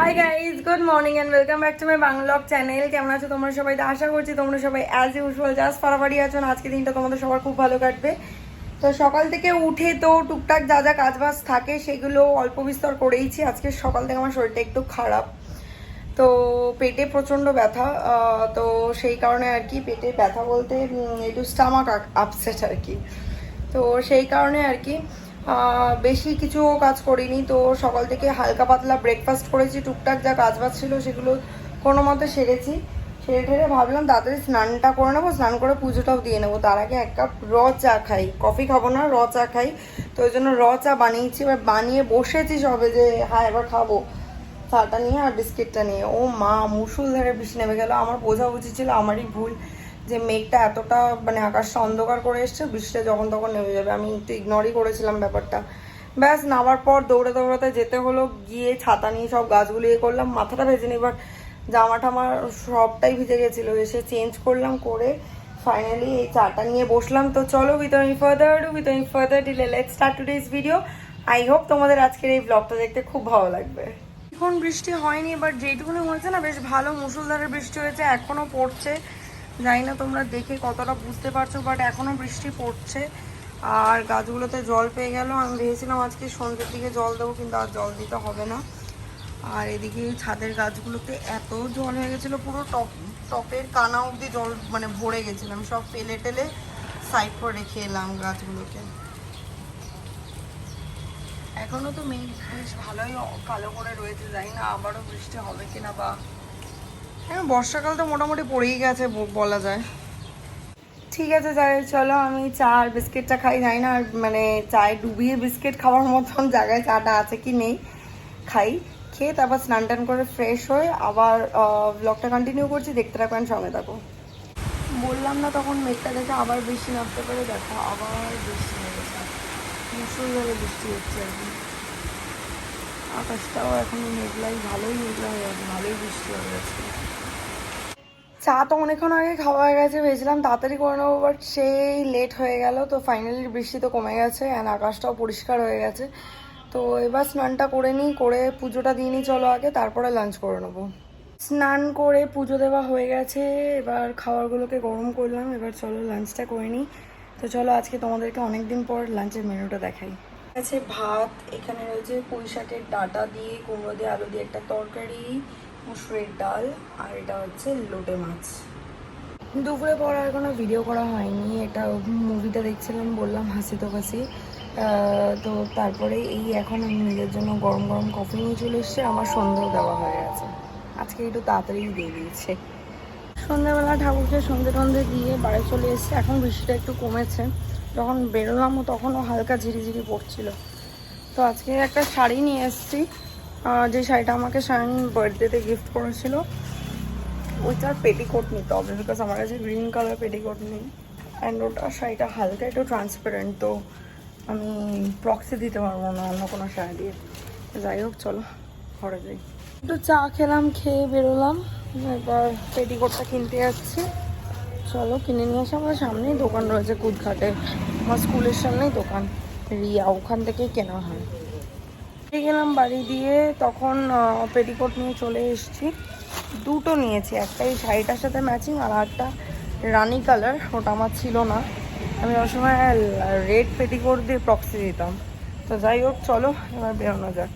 Hi guys good morning and welcome back to my বাংলক channel কেমন আছো তোমরা সবাই? আশা করছি তোমরা সবাই অ্যাজ ইউজুয়াল জাস্ট পারাবাড়ি আছো আজকে দিনটা তোমাদের সবার খুব ভালো কাটবে। তো সকাল থেকে উঠে তো টুকটাক যা যা কাজবাজ থাকে সেগুলো অল্প বিস্তর করেইছি। আজকে সকাল থেকে আমার শরীরটা একটু খারাপ। তো পেটে প্রচণ্ড ব্যথা তো সেই কারণে আর কি পেটে ব্যথা বলতে একটু স্টামাক আপসেট আর কি। তো সেই কারণে আর কি বেশি কিছু কাজ করিনি, তো সকাল থেকে হালকা পাতলা ব্রেকফাস্ট করেছি, টুকটাক যা কাজ বাজ ছিল সেগুলো কোনো মতে সেরেছি। সেরে ঠেরে ভাবলাম তাড়াতাড়ি স্নানটা করে নেব, স্নান করে পুজোটাও দিয়ে নেব। তার আগে এক কাপ র চা খাই। কফি খাব না, র চা খাই। তো ওই জন্য র চা বানিয়েছি, এবার বানিয়ে বসেছি সবে যে হ্যাঁ এবার খাব। চাটা নিয়ে আর বিস্কিটটা নিয়ে। ও মা, মুসুলধারে বৃষ্টি নেমে গেল। আমার বোঝা উচিত ছিল আমারই ভুল। যে মেঘটা এতটা মানে আকাশটা অন্ধকার করে এসছে, বৃষ্টিটা যখন তখন নেমে যাবে। আমি একটু ইগনোরই করেছিলাম ব্যাপারটা। ব্যাস, নামার পর দৌড়ে দৌড়াতে যেতে হলো, গিয়ে ছাতা নিয়ে সব গাছগুলো ইয়ে করলাম, মাথাটা ভেজে নিবার জামা টামা সবটাই ভিজে গেছিল। এসে চেঞ্জ করলাম করে ফাইনালি এই চাটা নিয়ে বসলাম। তো চলো উইথ আমি ফার্দার উইথ আমি further delay let start today's video I hope তোমাদের আজকের এই ব্লগটা দেখতে খুব ভালো লাগবে। এখন বৃষ্টি হয়নি বাট যেটুকুনি হয়েছে না, বেশ ভালো মুসুলধারে বৃষ্টি হয়েছে এখনও পড়ছে। জানি না তোমরা দেখে কতটা বুঝতে পারছ বাট এখনও বৃষ্টি পড়ছে। আর গাছগুলোতে জল পেয়ে গেল। আমি ভেবেছিলাম আজকে সন্ধ্যের দিকে জল দেবো, কিন্তু আর জল দিতে হবে না। আর এদিকে ছাদের গাছগুলোতে এত জল হয়ে গেছিল, পুরো টপ, টপের কানা অবধি জল মানে ভরে গেছিলাম সব ফেলে টেলে সাইড করে রেখে এলাম গাছগুলোকে। এখনও তো মেঘ বেশ ভালোই কালো করে রয়েছে, জানি না আবারও বৃষ্টি হবে কিনা বা হ্যাঁ বর্ষাকাল তো মোটামুটি পড়েই গেছে বলা যায়। ঠিক আছে যাই চলো আমি চা আর বিস্কিটটা খাই। যাই না আর মানে চায়ে ডুবিয়ে বিস্কিট খাওয়ার মতন জায়গায় চাটা আছে কি নেই। খাই খেয়ে তারপর স্নান টান করে ফ্রেশ হয়ে আবার ব্লগটা কন্টিনিউ করছি। দেখতে থাকবেন সঙ্গে থাকো। বললাম না তখন মেঘটা দেখে আবার বৃষ্টি নামতে পারে? দেখো আবার বৃষ্টি নেমেছে মুসুলধারে বৃষ্টি হচ্ছে আর কি আকাশটাও এখন মেঘলাই ভালোই মেঘলা হয়ে গেছে ভালোই বৃষ্টি হয়ে গেছে চা তো অনেকক্ষণ আগে খাওয়া হয়ে গেছে, ভেবেছিলাম তাড়াতাড়ি করে নেব বাট সেই লেট হয়ে গেল। তো ফাইনালি বৃষ্টি তো কমে গেছে অ্যান্ড আকাশটাও পরিষ্কার হয়ে গেছে। তো এবার স্নানটা করে নিই, করে পুজোটা দিয়ে নিই, চলো আগে, তারপরে লাঞ্চ করে নেব। স্নান করে পুজো দেওয়া হয়ে গেছে, এবার খাবারগুলোকে গরম করলাম, এবার চলো লাঞ্চটা করে নিই। তো চলো আজকে তোমাদেরকে অনেকদিন পর লাঞ্চের মেনুটা দেখাই। আছে ভাত, এখানে রয়েছে পুঁই শাকের ডাটা দিয়ে, কুমড়ো দিয়ে, আলু দিয়ে একটা তরকারি মুসুরের ডাল আর এটা হচ্ছে লোটে মাছ। দুপুরে পর আর কোনো ভিডিও করা হয়নি। এটা মুভিটা দেখছিলাম, বললাম হাসি তো হাসি। তো তারপরে এই এখন আমি নিজের জন্য গরম গরম কফি নিয়ে চলে এসছে। আমার সন্ধ্যেও দেওয়া হয়ে গেছে। আজকে একটু তাড়াতাড়ি দিয়ে দিয়েছে। সন্ধ্যাবেলা ঠাকুরকে সন্ধে টন্ধে দিয়ে বাড়ি চলে এসেছে। এখন বৃষ্টিটা একটু কমেছে। যখন বেরোলামও তখনও হালকা ঝিরিঝিরি পড়ছিল। তো আজকে একটা শাড়ি নিয়ে এসেছি। যে শাড়িটা আমাকে শাইন বার্থডেতে গিফট করেছিল, ওইটার পেটিকোট নিতে হবে বিকজ আমার কাছে গ্রিন কালার পেটিকোট নেই। অ্যান্ড ওটা শাড়িটা হালকা একটু ট্রান্সপারেন্ট তো আমি প্রক্সি দিতে পারব না অন্য কোনো শাড়ি দিয়ে। যাই হোক, চলো, ঘরে যাই। একটু চা খেলাম, খেয়ে বেরোলাম, এবার পেটিকোটটা কিনতে যাচ্ছি। চলো, কিনে নিয়ে এসে আমার সামনেই দোকান রয়েছে কুদঘাটে। আমার স্কুলের সামনেই দোকান, রিয়া, ওখান থেকেই কেনা হয়। গেলাম বাড়ি দিয়ে, তখন পেটিকোট নিয়ে চলে এসেছি। দুটো নিয়েছি একটা এই শাড়িটার সাথে ম্যাচিং আর একটা রানি কালার ওটা আমার ছিল না। আমি সময় রেড পেটিকোট দিয়ে প্রক্সি দিতাম। তো যাই হোক, চলো, এবার বেরোনো যাক।